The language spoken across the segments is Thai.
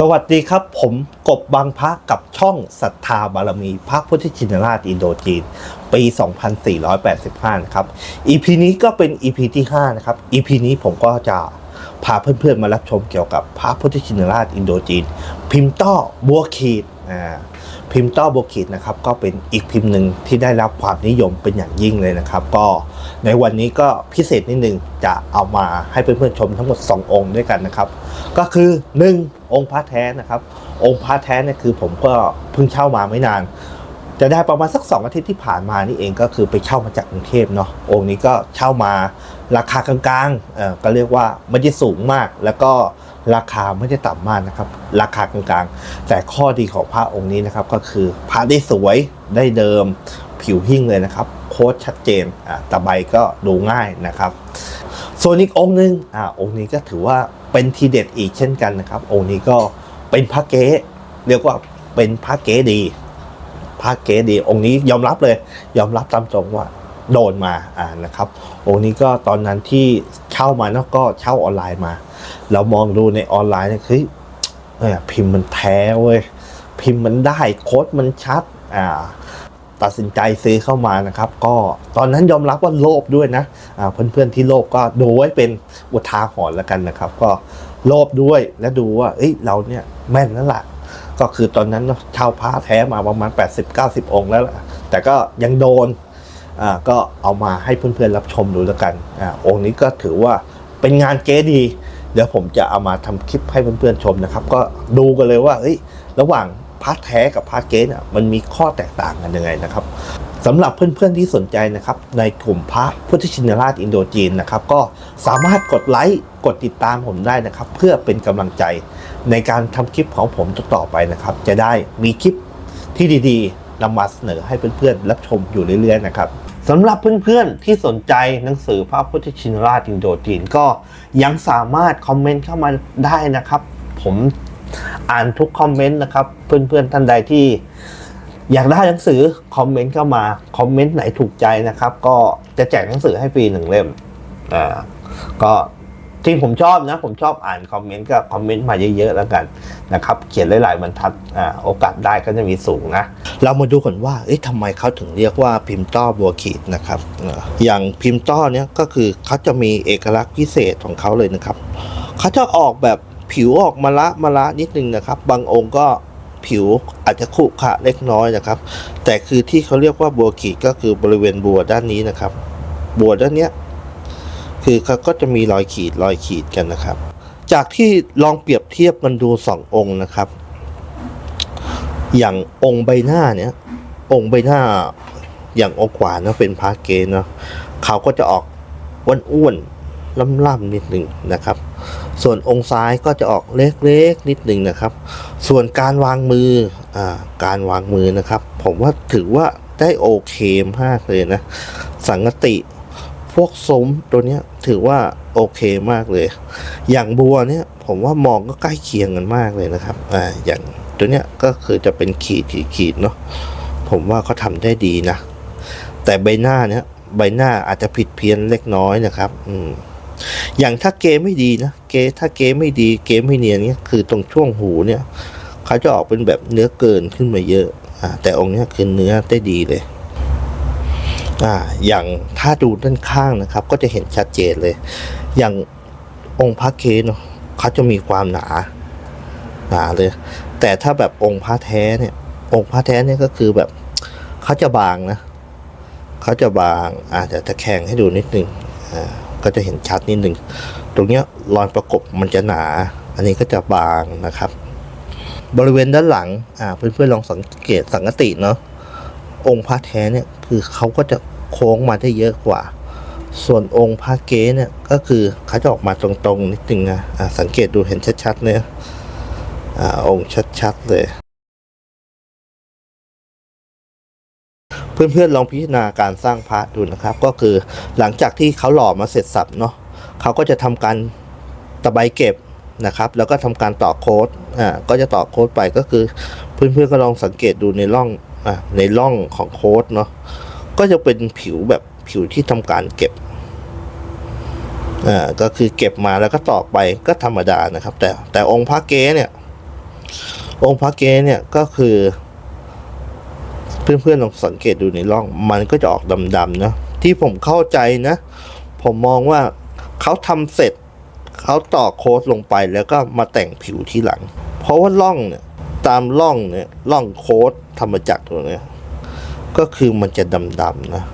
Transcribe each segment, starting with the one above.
สวัสดีครับ ผมกบบางพระกับช่องศรัทธาบารมีพระพุทธชินราชอินโดจีน ปี 2485 ครับ EP นี้ก็เป็น EP ที่ 5 นะครับ EP นี้ผมก็จะพาเพื่อนๆมารับชมเกี่ยวกับพระพุทธชินราชอินโดจีน พิมพ์ต้อบัวขีด พิมพ์ต้อโบัวขีดนะครับก็เป็นอีกพิมพ์หนึ่งที่ได้รับความนิยมเป็นอย่างยิ่งเลยนะครับ ก็ในวันนี้ก็พิเศษนิดนึงจะเอามาให้เพื่อนๆชมทั้งหมด 2 องค์ด้วยกันนะครับ ก็คือ 1 องค์พระแท้นะครับ องค์พระแท้เนี่ยคือผมก็เพิ่งเช่ามาไม่นาน จะได้ประมาณสัก 2 อาทิตย์ที่ผ่านมานี่เองก็คือไปเช่ามาจากกรุงเทพเนาะองค์นี้ก็เช่ามาราคากลางๆเออก็เรียกว่าไม่ได้สูงมากแล้วก็ ราคาไม่ได้ต่ำมากนะครับ ราคากลางๆ แต่ข้อดีของพระองค์นี้นะครับก็คือพระได้สวยได้เดิมผิวหิ้งเลยนะครับ โค้ดชัดเจนอ่าตะไบก็ดูง่ายนะครับ ส่วนอีกองค์หนึ่งอ่าองค์นี้ก็ถือว่าเป็นทีเด็ดอีกเช่นกันนะครับ องค์นี้ก็เป็นพระเก๊เรียกว่าเป็นพระเก๊ดีพระเก๊ดีองค์นี้ยอมรับเลย ยอมรับตามตรงว่า โดนมาอ่านะครับองนี้ก็ตอนนั้นที่เช่ามาเนาะก็เช่าออนไลน์มา เรามองดูในออนไลน์เนี่ยเฮ้ยเอ้ยพิมพ์มันแท้เว้ยพิมพ์มันได้โค้ดมันชัดอ่าตัดสินใจซื้อเข้ามานะครับ ก็ตอนนั้นยอมรับว่าโลภด้วยนะอ่าเพื่อนๆที่โลภก็ดูไว้เป็นอุทาหรณ์แล้วกันนะครับ ก็โลภด้วยและดูว่าเอ้ยเราเนี่ยแม่นนั่นแหละก็คือตอนนั้นเนอะเช่าพระแท้มาประมาณ 80-90 องค์แล้วล่ะแต่ก็ยังโดน ก็เอามาให้เพื่อนๆรับชมดูแล้วกันอองค์นี้ก็ถือว่าเป็นงานเก๋ดี เดี๋ยวผมจะเอามาทำคลิปให้เพื่อนๆชมนะครับ ก็ดูกันเลยว่าเอ้ยระหว่างพาร์ทแท้กับพาร์ทเก๊เนี่ยมันมีข้อแตกต่างกันยังไงนะครับสำหรับเพื่อนๆที่สนใจนะครับ ในกลุ่มพระพุทธชินราชอินโดจีนนะครับ ก็สามารถกดไลค์กดติดตามผมได้นะครับ เพื่อเป็นกำลังใจในการทำคลิปของผมต่อไปนะครับ จะได้มีคลิปที่ดีๆนำมาเสนอให้เพื่อนๆรับชมอยู่เรื่อยๆนะครับ สำหรับเพื่อนๆที่สนใจหนังสือพระพุทธชินราชอินโดจีนก็ยังสามารถคอมเมนต์เข้ามาได้นะครับ ผมอ่านทุกคอมเมนต์นะครับ เพื่อนๆท่านใดที่อยากได้หนังสือคอมเมนต์เข้ามาคอมเมนต์ไหนถูกใจนะครับ ก็จะแจกหนังสือให้ฟรีหนึ่งเล่มอ่าก็ ที่ผมชอบนะ ผมชอบอ่านคอมเมนต์ก็คอมเมนต์มาเยอะๆแล้วกันนะครับเขียนหลายๆบรรทัดอ่าโอกาสได้ก็จะมีสูงนะ เรามาดูกันว่าเอ๊ะทำไมเขาถึงเรียกว่าพิมพ์ต้อบัวขีดนะครับเอ่ออย่างพิมพ์ต้อเนี้ยก็คือเขาจะมีเอกลักษณ์พิเศษของเขาเลยนะครับเขาจะออกแบบผิวออกมาละมาละนิดนึงนะครับ บางองค์ก็ผิวอาจจะขรุขระเล็กน้อยนะครับ แต่คือที่เขาเรียกว่าบัวขีดก็คือบริเวณบัวด้านนี้นะครับ บัวด้านเนี้ย คือเขาก็จะมีรอยขีดรอยขีดกันนะครับ จากที่ลองเปรียบเทียบกันดูสององค์นะครับ อย่างองค์ใบหน้าเนี้ยองค์ใบหน้าอย่างองค์ขวาเนะเป็นพระเกณฑ์เนาะเขาก็จะออกอ้วนๆล่ำๆนิดหนึ่งนะครับ ส่วนองค์ซ้ายก็จะออกเล็กๆนิดหนึ่งนะครับ ส่วนการวางมืออ่าการวางมือนะครับ ผมว่าถือว่าได้โอเคมากเลยนะ สังกติ พวกสมตัวเนี้ยถือว่าโอเคมากเลย อย่างบัวเนี่ยผมว่ามองก็ใกล้เคียงกันมากเลยนะครับอ่าอย่างตัวเนี้ยก็คือจะเป็นขีดขีดขีดเนาะผมว่าเขาทำได้ดีนะ แต่ใบหน้าเนี้ยใบหน้าอาจจะผิดเพี้ยนเล็กน้อยนะครับ อืมอย่างถ้าเกไม่ดีนะเกถ้าเกไม่ดีเกไม่เนียนเนี่ยคือตรงช่วงหูเนี่ยเขาจะออกเป็นแบบเนื้อเกินขึ้นมาเยอะอ่าแต่องค์เนี้ยคือเนื้อได้ดีเลย อ่าอย่างถ้าดูด้านข้างนะครับ ก็จะเห็นชัดเจนเลย อย่างองค์พระเกเนาะเขาจะมีความหนาหนาเลย แต่ถ้าแบบองค์พระแท้เนี่ย องค์พระแท้เนี่ยก็คือแบบเขาจะบางนะเขาจะบางอาจจะตะแคงให้ดูนิดนึงอ่าก็จะเห็นชัดนิดหนึ่ง ตรงเนี้ยรอยประกบมันจะหนา อันนี้ก็จะบางนะครับ บริเวณด้านหลัง อ่า เพื่อนๆลองสังเกตสังกติเนาะ องค์พระแท้เนี่ย คือเขาก็จะ โค้งมาได้เยอะกว่า ส่วนองค์พระเก๊เนี่ยก็คือเขาจะออกมาตรงๆนิดนึงนะอ่าสังเกตดูเห็นชัดๆเลยอ่าองค์ชัดๆเลย เพื่อนๆลองพิจารณาการสร้างพระดูนะครับ ก็คือหลังจากที่เขาหล่อมาเสร็จสับเนาะเขาก็จะทำการตะไบเก็บนะครับ แล้วก็ทำการต่อโค้ดอ่าก็จะต่อโค้ดไปก็คือ เพื่อนๆก็ลองสังเกตดูในร่องอ่าในร่องของโค้ดเนาะ ก็จะเป็นผิวแบบผิวที่ทำการเก็บอ่าก็คือเก็บมาแล้วก็ต่อไปก็ธรรมดานะครับ แต่แต่องค์พระเกเนี่ย องค์พระเกเนี่ยก็คือ เพื่อนๆลองสังเกตดูในร่อง มันก็จะออกดำๆนะที่ผมเข้าใจนะ ผมมองว่าเขาทำเสร็จเขาต่อโค้ดลงไปแล้วก็มาแต่งผิวที่หลัง เพราะว่าร่องเนี่ย ตามร่องเนี่ยร่องโค้ดธรรมจักตัวเนี้ย ก็คือมันจะดำๆนะ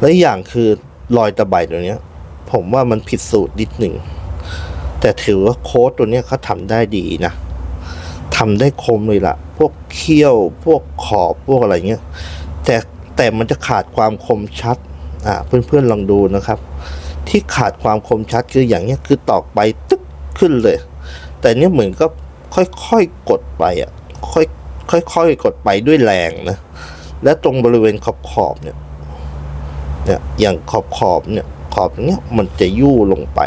และอย่างคือรอยตะไบตัวเนี้ย ผมว่ามันผิดสูตรนิดหนึ่ง แต่ถือว่าโค้ดตัวเนี้ยเขาทำได้ดีนะทำได้คมเลยล่ะ พวกเขี้ยว พวกขอบ พวกอะไรเงี้ย แต่แต่มันจะขาดความคมชัด อ่าเพื่อนๆลองดูนะครับ ที่ขาดความคมชัดคืออย่างเนี้ยคือตอกไปตึ๊กขึ้นเลย แต่เนี้ยเหมือนก็ค่อยๆกดไปอะ ค่อยค่อยๆกดไปด้วยแรงนะ และตรงบริเวณขอบขอบเนี่ยเนี่ยอย่างขอบขอบเนี่ยขอบเนี้ยมันจะยู่ลงไป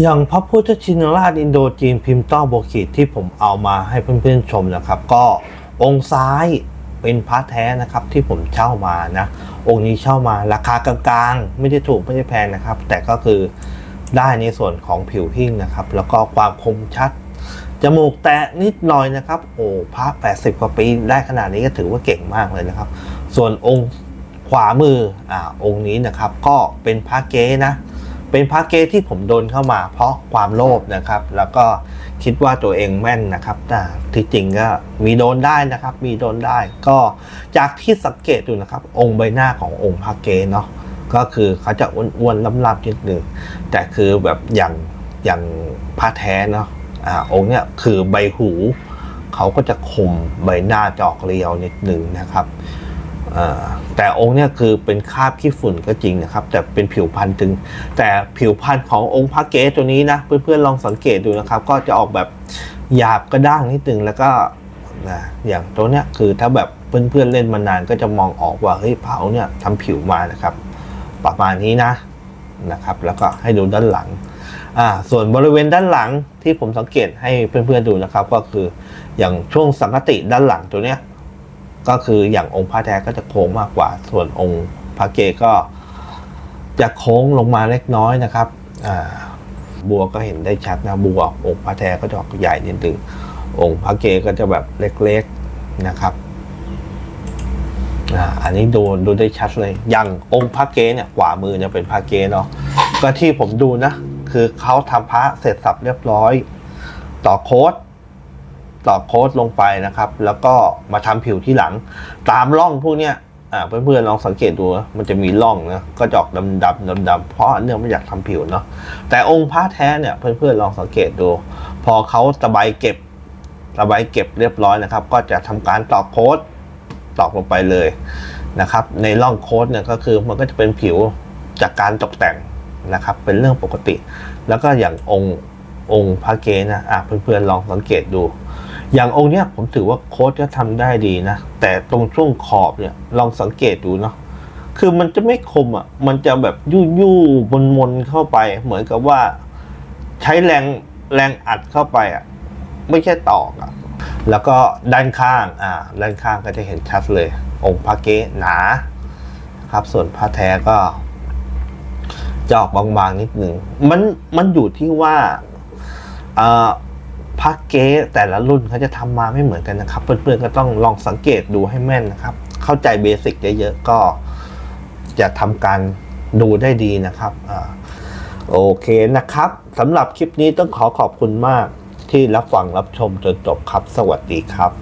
อย่างพระพุทธชินราชอินโดจีนพิมพ์ต้อโบขีที่ผมเอามาให้เพื่อนๆชมนะครับ ก็องค์ซ้ายเป็นพระแท้นะครับที่ผมเช่ามานะ องค์นี้เช่ามาราคากลางๆ ไม่ได้ถูกไม่ได้แพงนะครับ แต่ก็คือได้ในส่วนของผิวหิ้งนะครับ แล้วก็ความคมชัด จมูกแตะนิดหน่อยนะครับ โอ้พระ 80 กว่าปีได้ขนาดนี้ก็ถือว่าเก่งมากเลยนะครับ ส่วนองค์ขวามืออ่าองค์นี้นะครับก็เป็นพระเก๊นะเป็นพระเกที่ผมโดนเข้ามา เพราะความโลภนะครับ แล้วก็คิดว่าตัวเองแม่นนะครับแต่ที่จริงก็มีโดนได้นะครับ มีโดนได้ ก็จากที่สังเกตดูนะครับ องค์ใบหน้าขององค์พระเกเนาะก็คือเขาจะอ้วนๆล้ำๆนิดหนึ่งแต่คือแบบอย่างอย่างพระแท้เนาะ อ่าองค์เนี้ยคือใบหูเขาก็จะคมใบหน้าจอกเรียวนิดหนึ่งนะครับแต่องค์เนี้ยคือเป็นคาบขี้ฝุ่นก็จริงนะครับ แต่เป็นผิวพรรณถึง แต่ผิวพรรณขององค์พระเกศตัวนี้นะเพื่อนๆลองสังเกตดูนะครับ ก็จะออกแบบหยาบกระด้างนิดนึงแล้วก็นะอย่างตัวเนี้ยคือถ้าแบบเพื่อนๆเล่นมานานก็จะมองออกว่าเฮ้ยเผาเนี่ยทำผิวมานะครับ ประมาณนี้นะนะครับ แล้วก็ให้ดูด้านหลัง อ่าส่วนบริเวณด้านหลังที่ผมสังเกตให้เพื่อนๆดูนะครับ ก็คืออย่างช่วงสังกติด้านหลังตัวเนี้ยก็คืออย่างองค์พระแท้ก็จะโค้งมากกว่า ส่วนองค์พระเกศก็จะโค้งลงมาเล็กน้อยนะครับอ่าบัวก็เห็นได้ชัดนะบัวองค์พระแท้ก็จะออกใหญ่นิดนึงองค์พระเกศก็จะแบบเล็กๆนะครับอ่าอันนี้ดูดูได้ชัดเลย อย่างองค์พระเกศเนี่ยขวามือเนี่ยเป็นพระเกศเนาะก็ที่ผมดูนะ คือเขาทำพระเสร็จสับเรียบร้อย ต่อโค้ดต่อโค้ดลงไปนะครับ แล้วก็มาทำผิวที่หลัง ตามร่องพวกเนี้ยอ่าเพื่อนๆลองสังเกตดูมันจะมีร่องนะก็จอกดำดำดำดำๆเพราะเนื่องมาจากทำผิวเนาะแต่องค์พระแท้เนี่ยเพื่อนๆลองสังเกตดู พอเขาตะไบเก็บตะไบเก็บเรียบร้อยนะครับ ก็จะทำการต่อโค้ดตอกลงไปเลยนะครับ ในร่องโค้ดเนี่ยก็คือมันก็จะเป็นผิวจากการตกแต่ง นะครับเป็นเรื่องปกติ แล้วก็อย่างองค์องค์พระเกศนะอะเพื่อนๆลองสังเกตดู อย่างองค์เนี้ยผมถือว่าโค้ดก็ทำได้ดีนะ แต่ตรงช่วงขอบเนี่ยลองสังเกตดูเนาะคือมันจะไม่คมอะมันจะแบบยู่ยู่บนมนๆเข้าไป เหมือนกับว่าใช้แรงแรงอัดเข้าไปอะไม่ใช่ตอกอะแล้วก็ด้านข้างอ่าด้านข้างก็จะเห็นชัดเลย องค์พระเกศหนาครับส่วนพระแท้ก็ จะออกบางๆนิดหนึ่งมันมันอยู่ที่ว่าพักเก๊แต่ละรุ่นเขาจะทำมาไม่เหมือนกันนะครับ เพื่อนๆก็ต้องลองสังเกตดูให้แม่นนะครับ เข้าใจเบสิกเยอะๆก็จะทำการดูได้ดีนะครับอโอเคนะครับสำหรับคลิปนี้ต้องขอขอบคุณมากที่รับฟังรับชมจนจบครับ สวัสดีครับ